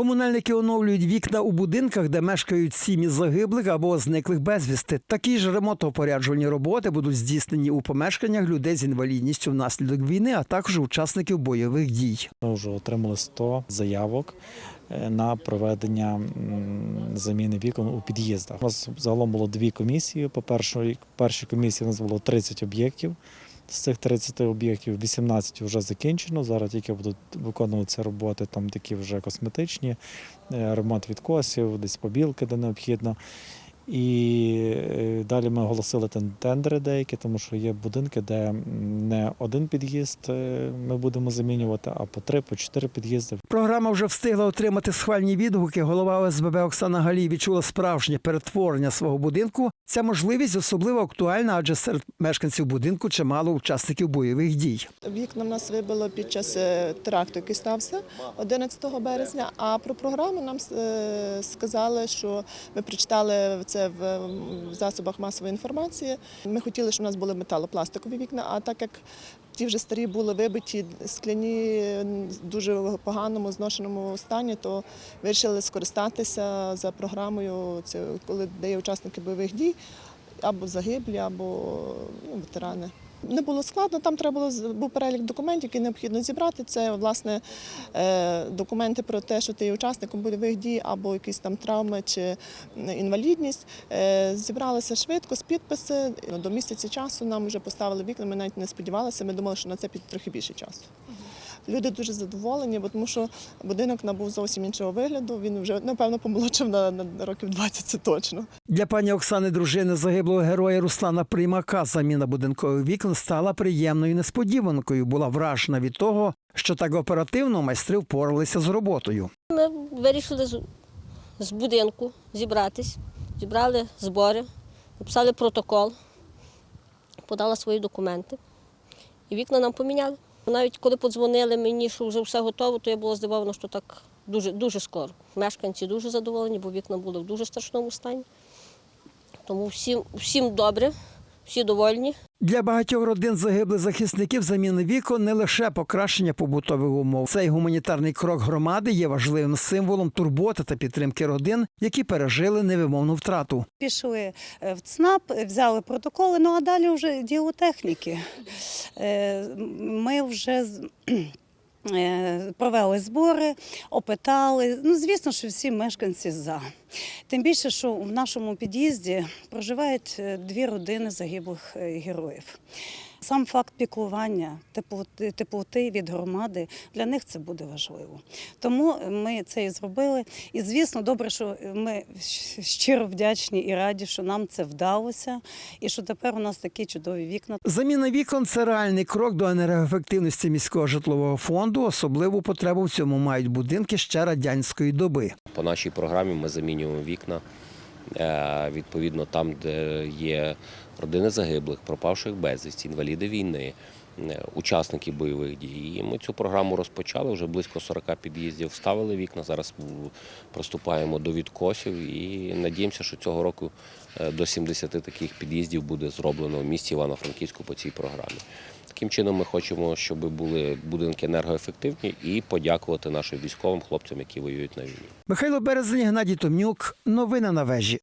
Комунальники оновлюють вікна у будинках, де мешкають сім'ї загиблих або зниклих безвісти. Такі ж ремонтопоряджувальні роботи будуть здійснені у помешканнях людей з інвалідністю внаслідок війни, а також учасників бойових дій. Ми вже отримали 100 заявок е, на проведення заміни вікон у під'їздах. У нас загалом було дві комісії. По першій, першій комісії у нас було 30 об'єктів. З цих 30 об'єктів 18 вже закінчено. Зараз тільки будуть виконуватися роботи, там такі вже косметичні, е, ремонт відкосів, десь побілки, де необхідно. І е, далі ми оголосили тен- тендери деякі, тому що є будинки, де не один під'їзд е, ми будемо замінювати, а по три, по чотири під'їзди. Програма вже встигла отримати схвальні відгуки. Голова ОСББ Оксана Галій відчула справжнє перетворення свого будинку. Ця можливість особливо актуальна, адже серед мешканців будинку чимало учасників бойових дій. Вікна в нас вибило під час е, теракту, який стався 11 березня. А про програму нам сказали, що ми прочитали це в м, засобах масової інформації. Ми хотіли, щоб у нас були металопластикові вікна, а так як ті вже старі були вибиті, скляні дуже в поганому зношеному стані, то вирішили скористатися за програмою, це коли де є учасники бойових дій або загиблі, або ну, ветерани. Не було складно, там треба було був перелік документів, які необхідно зібрати. Це власне е, документи про те, що ти є учасником бойових дій або якісь там травми чи інвалідність. Е, Зібралися швидко з підписи. Ну, До місяця часу нам вже поставили вікна. Ми навіть не сподівалися. Ми думали, що на це піде трохи більше часу. Люди дуже задоволені, бо тому що будинок набув зовсім іншого вигляду. Він вже напевно помолодшав на, на років 20, це точно. Для пані Оксани, дружини загиблого героя Руслана Приймака, заміна будинкових вікон стала приємною несподіванкою. Була вражена від того, що так оперативно майстри впоралися з роботою. Ми вирішили з, з будинку зібратись, зібрали збори, написали протокол, подала свої документи і вікна нам поміняли. Навіть коли подзвонили мені, що вже все готово, то я була здивована, що так дуже, дуже скоро. Мешканці дуже задоволені, бо вікна були в дуже страшному стані. Тому всім, всім добре, всі довольні. Для багатьох родин загиблих захисників заміна вікон не лише покращення побутових умов. Цей гуманітарний крок громади є важливим символом турботи та підтримки родин, які пережили невимовну втрату. Пішли е, в ЦНАП, взяли протоколи, ну а далі вже діло техніки. Е, Ми вже е, провели збори, опитали. Ну, звісно, що всі мешканці за. Тим більше, що в нашому під'їзді проживають е, дві родини загиблих е, героїв. Сам факт піклування, теплоти, теплоти від громади для них це буде важливо. Тому ми це і зробили. І звісно, добре, що ми щиро вдячні і раді, що нам це вдалося, і що тепер у нас такі чудові вікна. Заміна вікон це реальний крок до енергоефективності міського житлового фонду. Особливу потребу в цьому мають будинки ще радянської доби. По нашій програмі ми замінюємо вікна. Е, відповідно там, де є родини загиблих, пропавших безвісті, інваліди війни, е, учасники бойових дій. І ми цю програму розпочали вже близько 40 під'їздів. Вставили вікна. Зараз приступаємо до відкосів і надіємося, що цього року е, до 70 таких під'їздів буде зроблено в місті Івано-Франківську по цій програмі. Таким чином, ми хочемо, щоб були будинки енергоефективні і подякувати нашим військовим хлопцям, які воюють на війні. Михайло Березень, Геннадій Томнюк. Новини на вежі.